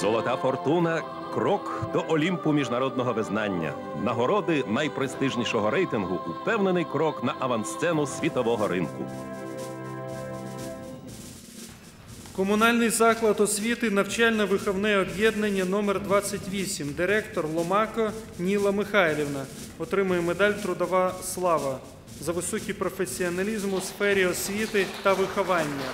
Золота фортуна крок до Олімпу міжнародного визнання. Нагороди найпрестижнішого рейтингу упевнений крок на авансцену світового ринку. Комунальний заклад освіти навчально-виховне об'єднання номер 28 Директор Ломако Ніла Михайлівна отримує медаль Трудова слава за високий професіоналізм у сфері освіти та виховання.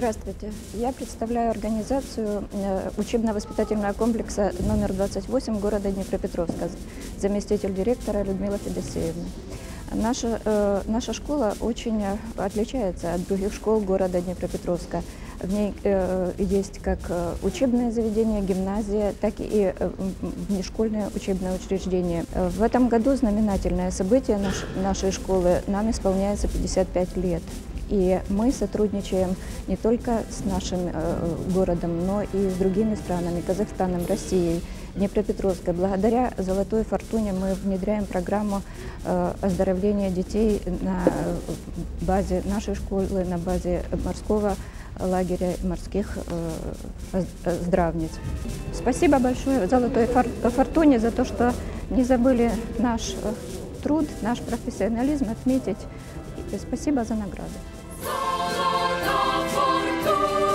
Здравствуйте. Я представляю организацию э, учебно-воспитательного комплекса номер 28 города Днепропетровска, заместитель директора Людмила Федосеевна. Наша, э, наша школа очень э, отличается от других школ города Днепропетровска. В ней э, есть как э, учебное заведение, гимназия, так и э, внешкольное учебное учреждение. В этом году знаменательное событие наш- нашей школы. Нам исполняется 55 лет. И мы сотрудничаем не только с нашим э, городом, но и с другими странами, Казахстаном, Россией, Днепропетровской. Благодаря «Золотой фортуне» мы внедряем программу э, оздоровления детей на э, базе нашей школы, на базе морского лагеря морских э, здравниц. Спасибо большое «Золотой фор- фортуне» за то, что не забыли наш труд, наш профессионализм отметить. И спасибо за награду. Solo la fortuna.